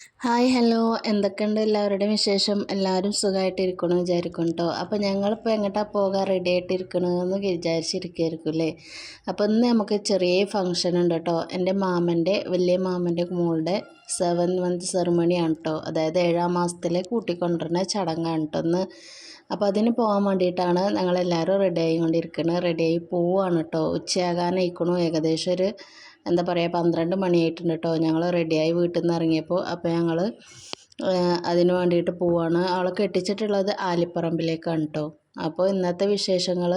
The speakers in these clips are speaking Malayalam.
Hi hello. എന്തൊക്കെയുണ്ട് എല്ലാവരുടെയും വിശേഷം? എല്ലാവരും സുഖമായിട്ടിരിക്കണം വിചാരിക്കും കേട്ടോ അപ്പോൾ ഞങ്ങളിപ്പോൾ എങ്ങോട്ടാ പോകാൻ റെഡി ആയിട്ടിരിക്കണമെന്ന് വിചാരിച്ചിരിക്കുമായിരിക്കും അല്ലേ? അപ്പോൾ ഇന്ന് നമുക്ക് ചെറിയ ഫംഗ്ഷൻ ഉണ്ട് കേട്ടോ എന്റെ മാമന്റെ വലിയ മാമന്റെ മോളുടെ സെവൻ മന്ത് സെറിമണിയാണ് കേട്ടോ അതായത് ഏഴാം മാസത്തിലെ കൂട്ടിക്കൊണ്ടിരുന്ന ചടങ്ങാണ് കേട്ടോ ഇന്ന്. അപ്പോൾ അതിന് പോകാൻ വേണ്ടിയിട്ടാണ് ഞങ്ങളെല്ലാവരും റെഡി ആയിക്കൊണ്ടിരിക്കുന്നത് റെഡി ആയി പോവുകയാണ് കേട്ടോ ഉച്ചയാകാനായിക്കണു. ഏകദേശം ഒരു എന്താ പറയുക പന്ത്രണ്ട് മണിയായിട്ടുണ്ട് കേട്ടോ ഞങ്ങൾ റെഡിയായി വീട്ടിൽ നിന്ന് ഇറങ്ങിയപ്പോൾ അപ്പോൾ ഞങ്ങൾ അതിന് വേണ്ടിയിട്ട് പോവാണ്. അവളെ കെട്ടിച്ചിട്ടുള്ളത് ആലിപ്പറമ്പിലേക്കാണ് കേട്ടോ അപ്പോൾ ഇന്നത്തെ വിശേഷങ്ങൾ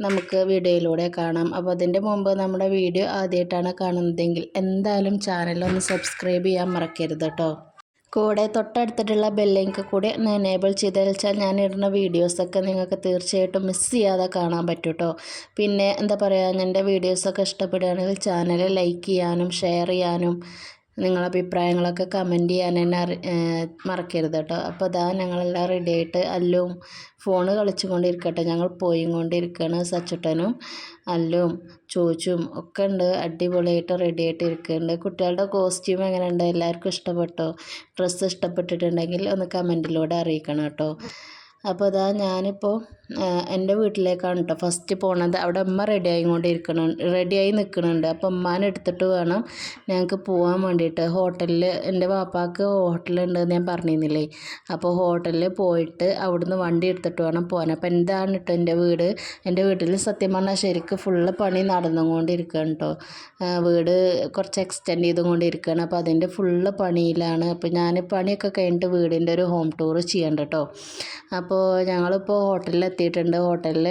നമുക്ക് വീഡിയോയിലൂടെ കാണാം. അപ്പോൾ അതിന്റെ മുമ്പ് നമ്മുടെ വീഡിയോ ആദ്യമായിട്ടാണ് കാണുന്നതെങ്കിൽ എന്തായാലും ചാനലൊന്ന് സബ്സ്ക്രൈബ് ചെയ്യാൻ മറക്കരുത് കേട്ടോ കൂടെ തൊട്ടടുത്തിട്ടുള്ള ബെല്ലിങ്ക് കൂടി ഒന്ന് എനേബിൾ ചെയ്താൽ വെച്ചാൽ ഞാൻ ഇടുന്ന വീഡിയോസൊക്കെ നിങ്ങൾക്ക് തീർച്ചയായിട്ടും മിസ് ചെയ്യാതെ കാണാൻ പറ്റും കേട്ടോ പിന്നെ എന്താ പറയുക എന്റെ വീഡിയോസൊക്കെ ഇഷ്ടപ്പെടുകയാണെങ്കിൽ ചാനൽ ലൈക്ക് ചെയ്യാനും ഷെയർ ചെയ്യാനും നിങ്ങളെ അഭിപ്രായങ്ങളൊക്കെ കമന്റ് ചെയ്യാൻ എന്നെ മറക്കരുത് കേട്ടോ അപ്പോൾ അതാ ഞങ്ങളെല്ലാം റെഡി ആയിട്ട് അല്ലും ഫോണ് കളിച്ചുകൊണ്ടിരിക്കട്ടെ. ഞങ്ങൾ പോയി കൊണ്ടിരിക്കുകയാണ് സച്ചുട്ടനും അല്ലും ചോച്ചും ഒക്കെ ഉണ്ട്. അടിപൊളിയായിട്ട് റെഡി ആയിട്ട് ഇരിക്കുന്നുണ്ട്. കുട്ടികളുടെ കോസ്റ്റ്യൂം എങ്ങനെ എങ്ങനെയുണ്ട്? എല്ലാവർക്കും ഇഷ്ടപ്പെട്ടോ? ഡ്രസ്സ് ഇഷ്ടപ്പെട്ടിട്ടുണ്ടെങ്കിൽ ഒന്ന് കമന്റിലൂടെ അറിയിക്കണം കേട്ടോ അപ്പോൾ അതാ ഞാനിപ്പോൾ എന്റെ വീട്ടിലേക്കാണ് കേട്ടോ ഫസ്റ്റ് പോണത്. അവിടെ ഉമ്മ റെഡി ആയിക്കൊണ്ടിരിക്കണം റെഡിയായി നിൽക്കുന്നുണ്ട് അപ്പോൾ ഉമ്മാനെ എടുത്തിട്ട് വേണം ഞങ്ങൾക്ക് പോകാൻ വേണ്ടിയിട്ട്. ഹോട്ടലിൽ എന്റെ പാപ്പാക്ക് ഹോട്ടലുണ്ടെന്ന് ഞാൻ പറഞ്ഞിരുന്നില്ലേ? അപ്പോൾ ഹോട്ടലിൽ പോയിട്ട് അവിടുന്ന് വണ്ടി എടുത്തിട്ട് വേണം പോകാൻ അപ്പോൾ എന്താണ് കേട്ടോ എന്റെ വീട്? എന്റെ വീട്ടിൽ സത്യം പറഞ്ഞാൽ ശരിക്കും ഫുള്ള് പണി നടന്നുകൊണ്ടിരിക്കുകയാണ് കേട്ടോ വീട് കുറച്ച് എക്സ്റ്റെൻഡ് ചെയ്തുകൊണ്ടിരിക്കുകയാണ് അപ്പോൾ അതിന്റെ ഫുള്ള് പണിയിലാണ്. അപ്പോൾ ഞാൻ പണിയൊക്കെ കഴിഞ്ഞിട്ട് വീടിന്റെ ഒരു ഹോം ടൂർ ചെയ്യണ്ട കേട്ടോ അപ്പോൾ ഞങ്ങളിപ്പോൾ ഹോട്ടലിൽ എത്തിയിട്ടുണ്ട് ഹോട്ടലിൽ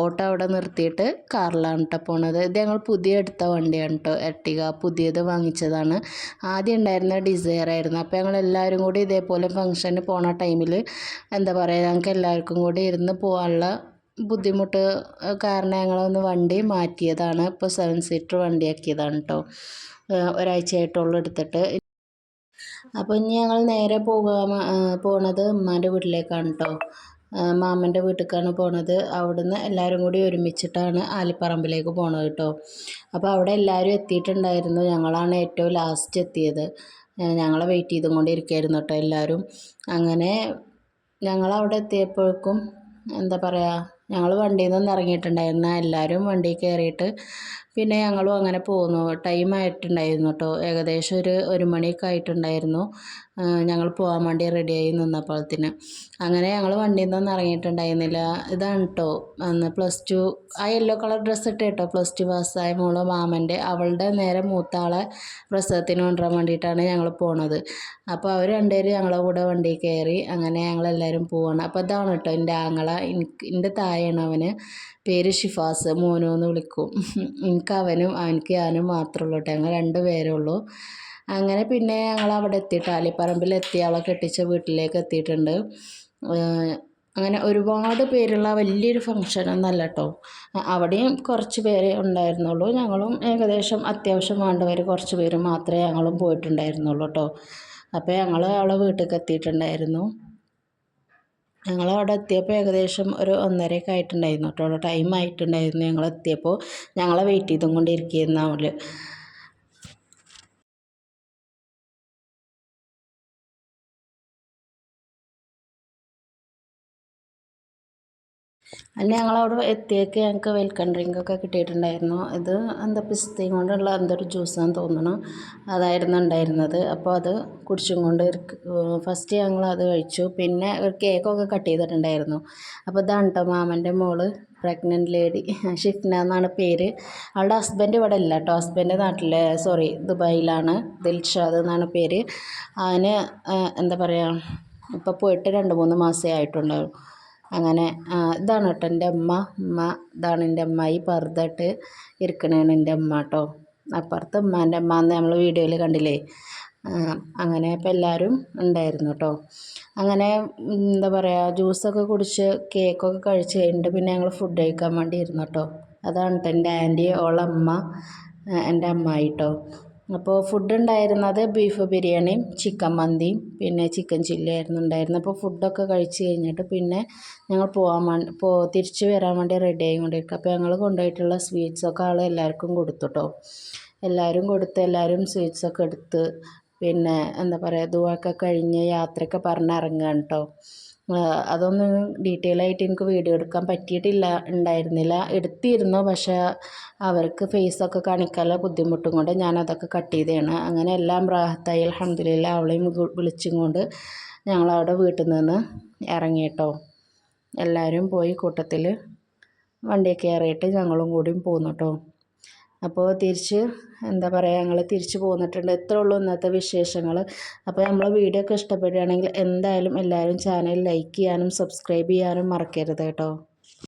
ഓട്ടോ അവിടെ നിർത്തിയിട്ട് കാറിലാണ് കേട്ടോ പോണത്. ഇത് ഞങ്ങൾ പുതിയ എടുത്ത വണ്ടിയാണ് കേട്ടോ എർട്ടിക പുതിയത് വാങ്ങിച്ചതാണ്. ആദ്യം ഉണ്ടായിരുന്ന ഡിസയർ ആയിരുന്നു. അപ്പോൾ ഞങ്ങൾ എല്ലാവരും കൂടി ഇതേപോലെ ഫംഗ്ഷന് പോണ ടൈമിൽ എന്താ പറയുക ഞങ്ങൾക്ക് എല്ലാവർക്കും കൂടി ഇരുന്ന് പോകാനുള്ള ബുദ്ധിമുട്ട് കാരണം ഞങ്ങളൊന്ന് വണ്ടി മാറ്റിയതാണ്. ഇപ്പോൾ സെവൻ സീറ്റർ വണ്ടിയാക്കിയതാണ് കേട്ടോ ഒരാഴ്ചയായിട്ടുള്ളൂ എടുത്തിട്ട്. അപ്പോൾ ഇനി ഞങ്ങൾ നേരെ പോകാൻ പോണത് ഉമ്മാന്റെ വീട്ടിലേക്കാണ് കേട്ടോ മാമന്റെ വീട്ടിലേക്കാണ് പോണത്. അവിടുന്ന് എല്ലാവരും കൂടി ഒരുമിച്ചിട്ടാണ് ആലിപ്പറമ്പിലേക്ക് പോണത് കേട്ടോ അപ്പോൾ അവിടെ എല്ലാവരും എത്തിയിട്ടുണ്ടായിരുന്നു. ഞങ്ങളാണ് ഏറ്റവും ലാസ്റ്റ് എത്തിയത്. ഞങ്ങളെ വെയിറ്റ് ചെയ്തും കൊണ്ടിരിക്കുകയായിരുന്നു കേട്ടോ എല്ലാവരും അങ്ങനെ ഞങ്ങളവിടെ എത്തിയപ്പോഴേക്കും എന്താ പറയുക ഞങ്ങൾ വണ്ടിയിൽ നിന്ന് ഇറങ്ങിയിട്ടുണ്ടായിരുന്നു. എല്ലാവരും വണ്ടിയിൽ കയറിയിട്ട് പിന്നെ ഞങ്ങളും അങ്ങനെ പോന്നു. ടൈം ആയിട്ടുണ്ടായിരുന്നു കേട്ടോ ഏകദേശം ഒരു ഒരു മണിയൊക്കെ ആയിട്ടുണ്ടായിരുന്നു. ഞങ്ങൾ പോകാൻ വേണ്ടി റെഡിയായി നിന്നപ്പോഴത്തേന്. അങ്ങനെ ഞങ്ങൾ വണ്ടിയിൽ നിന്ന് ഇറങ്ങിയിട്ടുണ്ടായിരുന്നില്ല. ഇതാണ് കേട്ടോ അന്ന് പ്ലസ് ടു ആ യെല്ലോ കളർ ഡ്രസ്സ് ഇട്ട് കേട്ടോ പ്ലസ് ടു പാസ്സായ മോൾ മാമന്റെ അവളുടെ നേരെ മൂത്താളെ പ്രസവത്തിന് കൊണ്ടുവരാൻ വേണ്ടിയിട്ടാണ് ഞങ്ങൾ പോണത്. അപ്പോൾ അവർ രണ്ടുപേരും ഞങ്ങളെ കൂടെ വണ്ടിയിൽ കയറി അങ്ങനെ ഞങ്ങളെല്ലാവരും പോവാണ്. അപ്പോൾ ഇതാണ് കേട്ടോ എന്റെ ആങ്ങള. എന്റെ തായാണ് അവന്. പേര് ഷിഫാസ്. മോനു എന്ന് വിളിക്കും. എനിക്ക് അവനും അവനക്ക് ഞാനും മാത്രമേ ഉള്ളൂ കേട്ടോ ഞങ്ങൾ രണ്ട് പേരേ ഉള്ളൂ. അങ്ങനെ പിന്നെ ഞങ്ങൾ അവിടെ എത്തിയിട്ട് ആലിപ്പറമ്പിൽ എത്തി അവളെ കെട്ടിച്ച വീട്ടിലേക്ക് എത്തിയിട്ടുണ്ട്. അങ്ങനെ ഒരുപാട് പേരുള്ള വലിയൊരു ഫംഗ്ഷൻ ഒന്നല്ല കേട്ടോ അവിടെയും കുറച്ച് പേരെ ഉണ്ടായിരുന്നുള്ളൂ. ഞങ്ങളും ഏകദേശം അത്യാവശ്യം വേണ്ടവർ കുറച്ച് പേര് മാത്രമേ ഞങ്ങളും പോയിട്ടുണ്ടായിരുന്നുള്ളൂ കേട്ടോ അപ്പോൾ ഞങ്ങൾ അവളെ വീട്ടിലേക്ക് എത്തിയിട്ടുണ്ടായിരുന്നു. ഞങ്ങൾ അവിടെ എത്തിയപ്പോൾ ഏകദേശം ഒരു ഒന്നരയൊക്കെ ആയിട്ടുണ്ടായിരുന്നു കേട്ടോ ടൈം ആയിട്ടുണ്ടായിരുന്നു ഞങ്ങൾ എത്തിയപ്പോൾ. ഞങ്ങളെ വെയിറ്റ് ചെയ്തും കൊണ്ടിരിക്കുകയായിരുന്നു അവൾ ഞങ്ങൾ ഞങ്ങളവിടെ എത്തിയേക്ക് ഞങ്ങൾക്ക് വെൽക്കം ഡ്രിങ്കൊക്കെ കിട്ടിയിട്ടുണ്ടായിരുന്നു. ഇത് എന്താ പിസ്തയും കൊണ്ടുള്ള ജ്യൂസ് ജ്യൂസാന്ന് തോന്നുന്നു. അതായിരുന്നു ഉണ്ടായിരുന്നത്. അപ്പോൾ അത് കുടിച്ചും കൊണ്ട് ഫസ്റ്റ് ഞങ്ങൾ അത് കഴിച്ചു. പിന്നെ ഒരു കേക്കൊക്കെ കട്ട് ചെയ്തിട്ടുണ്ടായിരുന്നു. അപ്പോൾ ഇതാണ് കേട്ടോ മാമന്റെ മോൾ പ്രഗ്നന്റ് ലേഡി ഷിഫ്ന എന്നാണ് പേര്. അവളുടെ ഹസ്ബൻഡ് ഇവിടെ ഇല്ല കേട്ടോ ഹസ്ബൻഡ് നാട്ടിലെ സോറി ദുബായിലാണ്. ദിൽഷാദ് എന്നാണ് പേര്. അവന് എന്താ പറയുക ഇപ്പോൾ പോയിട്ട് രണ്ട് മൂന്ന് മാസമേ ആയിട്ടുണ്ടാവും അങ്ങനെ ഇതാണ് കേട്ടോ എന്റെ അമ്മ. ഉമ്മ ഇതാണ് എന്റെ അമ്മ. ഈ പറുതായിട്ട് ഇരിക്കണതാണ് എന്റെ അമ്മ കേട്ടോ അപ്പുറത്ത് ഉമ്മാന്റെ അമ്മ എന്ന് നമ്മൾ വീഡിയോയിൽ കണ്ടില്ലേ? അങ്ങനെ ഇപ്പം എല്ലാവരും ഉണ്ടായിരുന്നു കേട്ടോ അങ്ങനെ എന്താ പറയുക ജ്യൂസൊക്കെ കുടിച്ച് കേക്കൊക്കെ കഴിച്ച് കഴിഞ്ഞിട്ട് പിന്നെ ഞങ്ങൾ ഫുഡ് കഴിക്കാൻ വേണ്ടി ഇരുന്നു കേട്ടോ അതാണ് കേട്ടോ എന്റെ ആന്റി ഓളമ്മ എന്റെ അമ്മായി കേട്ടോ അപ്പോൾ ഫുഡ് ഉണ്ടായിരുന്നത് ബീഫ് ബിരിയാണിയും ചിക്കൻ മന്തിയും പിന്നെ ചിക്കൻ ചില്ലിയായിരുന്നു ഉണ്ടായിരുന്നത്. അപ്പോൾ ഫുഡൊക്കെ കഴിച്ച് കഴിഞ്ഞിട്ട് പിന്നെ ഞങ്ങൾ പോകാൻ വേണ്ടി പോ തിരിച്ച് വരാൻ വേണ്ടി റെഡി ആയിക്കൊണ്ടിരിക്കുക. അപ്പോൾ ഞങ്ങൾ കൊണ്ടുപോയിട്ടുള്ള സ്വീറ്റ്സൊക്കെ ആൾ എല്ലാവർക്കും കൊടുത്തു കേട്ടോ എല്ലാവരും കൊടുത്ത് എല്ലാവരും സ്വീറ്റ്സൊക്കെ എടുത്ത് പിന്നെ എന്താ പറയുക ദുവൊക്കെ കഴിഞ്ഞ് യാത്രയൊക്കെ പറഞ്ഞ് ഇറങ്ങുകയാണ് കേട്ടോ അതൊന്നും ഡീറ്റെയിൽ ആയിട്ട് എനിക്ക് വീഡിയോ എടുക്കാൻ പറ്റിയിട്ടില്ല ഉണ്ടായിരുന്നില്ല. എടുത്തിരുന്നു പക്ഷേ അവർക്ക് ഫേസൊക്കെ കാണിക്കാനുള്ള ബുദ്ധിമുട്ടും കൊണ്ട് ഞാനതൊക്കെ കട്ട് ചെയ്തതാണ്. അങ്ങനെ എല്ലാം റാഹത്തായി. അലഹമ്മദില്ല അവളെയും വിളിച്ചും കൊണ്ട് ഞങ്ങളവിടെ വീട്ടിൽ നിന്ന് ഇറങ്ങി കേട്ടോ എല്ലാവരും പോയി കൂട്ടത്തിൽ വണ്ടിയിൽ കയറിയിട്ട് ഞങ്ങളും കൂടിയും പോന്നു കേട്ടോ അപ്പോൾ തിരിച്ച് എന്താ പറയുക ഞങ്ങൾ തിരിച്ച് പോന്നിട്ടുണ്ട്. ഇത്രേ ഉള്ളൂ ഇന്നത്തെ വിശേഷങ്ങൾ അപ്പോൾ നമ്മൾ വീഡിയോ ഒക്കെ ഇഷ്ടപ്പെടുകയാണെങ്കിൽ എന്തായാലും എല്ലാവരും ചാനൽ ലൈക്ക് ചെയ്യാനും സബ്സ്ക്രൈബ് ചെയ്യാനും മറക്കരുത് കേട്ടോ.